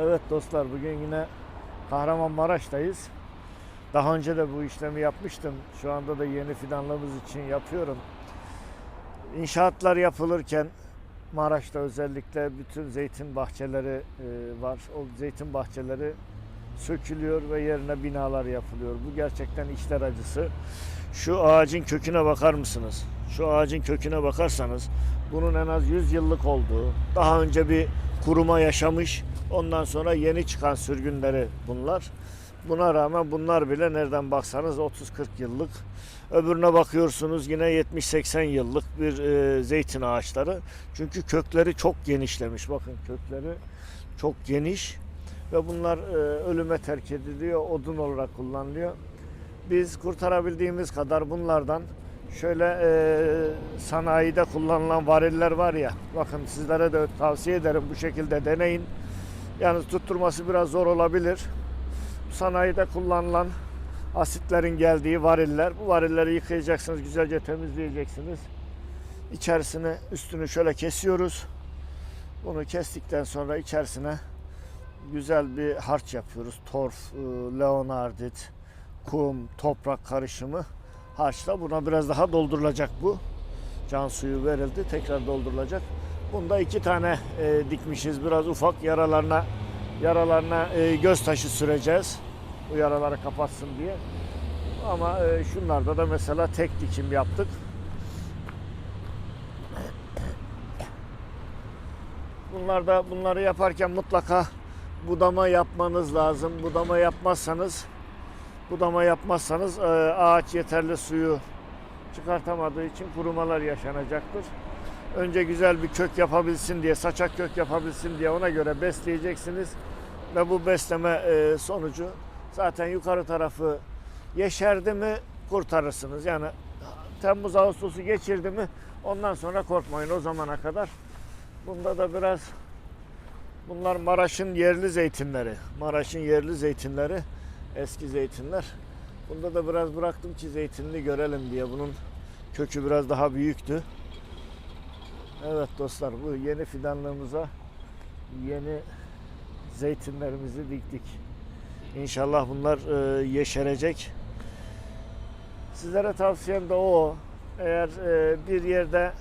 Evet dostlar bugün yine Kahramanmaraş'tayız. Daha önce de bu işlemi yapmıştım. Şu anda da yeni fidanlığımız için yapıyorum. İnşaatlar yapılırken Maraş'ta özellikle bütün zeytin bahçeleri e, var. O zeytin bahçeleri sökülüyor ve yerine binalar yapılıyor. Bu gerçekten işler acısı. Şu ağacın köküne bakar mısınız? Şu ağacın köküne bakarsanız bunun en az 100 yıllık olduğu, daha önce bir kuruma yaşamış, ondan sonra yeni çıkan sürgünleri bunlar. Buna rağmen bunlar bile nereden baksanız 30-40 yıllık. Öbürüne bakıyorsunuz yine 70-80 yıllık bir e, zeytin ağaçları. Çünkü kökleri çok genişlemiş. Bakın kökleri çok geniş ve bunlar e, ölüme terk ediliyor, odun olarak kullanılıyor. Biz kurtarabildiğimiz kadar bunlardan şöyle e, sanayide kullanılan variller var ya, bakın sizlere de tavsiye ederim bu şekilde deneyin. Yalnız tutturması biraz zor olabilir. Sanayide kullanılan asitlerin geldiği variller. Bu varilleri yıkayacaksınız, güzelce temizleyeceksiniz. İçerisini, üstünü şöyle kesiyoruz. Bunu kestikten sonra içerisine güzel bir harç yapıyoruz. Torf, e, leonardit, kum, toprak karışımı harçla. Buna biraz daha doldurulacak bu. Can suyu verildi. Tekrar doldurulacak. Bunda iki tane e, dikmişiz. Biraz ufak yaralarına yaralarına e, göz taşı süreceğiz. Bu yaraları kapatsın diye. Ama e, şunlarda da mesela tek dikim yaptık. Bunlar da bunları yaparken mutlaka budama yapmanız lazım. Budama yapmazsanız budama yapmazsanız e, ağaç yeterli suyu çıkartamadığı için kurumalar yaşanacaktır. Önce güzel bir kök yapabilsin diye, saçak kök yapabilsin diye ona göre besleyeceksiniz. Ve bu besleme e, sonucu zaten yukarı tarafı yeşerdi mi kurtarırsınız. Yani Temmuz Ağustos'u geçirdi mi ondan sonra korkmayın o zamana kadar. Bunda da biraz bunlar Maraş'ın yerli zeytinleri. Maraş'ın yerli zeytinleri eski zeytinler. Bunda da biraz bıraktım ki zeytinli görelim diye. Bunun kökü biraz daha büyüktü. Evet dostlar bu yeni fidanlığımıza yeni zeytinlerimizi diktik. İnşallah bunlar e, yeşerecek. Sizlere tavsiyem de o. Eğer e, bir yerde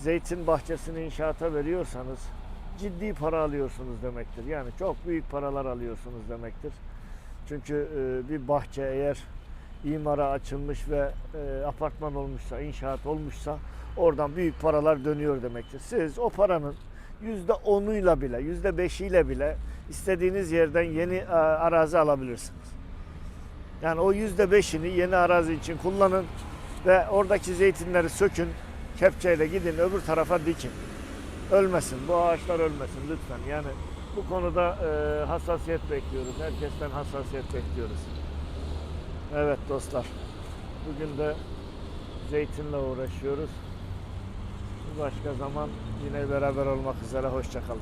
zeytin bahçesini inşaata veriyorsanız ciddi para alıyorsunuz demektir. Yani çok büyük paralar alıyorsunuz demektir. Çünkü e, bir bahçe eğer imara açılmış ve e, apartman olmuşsa, inşaat olmuşsa oradan büyük paralar dönüyor demektir. Siz o paranın yüzde onuyla bile, yüzde beşiyle bile istediğiniz yerden yeni e, arazi alabilirsiniz. Yani o yüzde beşini yeni arazi için kullanın ve oradaki zeytinleri sökün, kepçeyle gidin öbür tarafa dikin. Ölmesin, bu ağaçlar ölmesin lütfen. Yani bu konuda e, hassasiyet bekliyoruz. Herkesten hassasiyet bekliyoruz. Evet dostlar, bugün de zeytinle uğraşıyoruz. Bir başka zaman yine beraber olmak üzere. Hoşçakalın.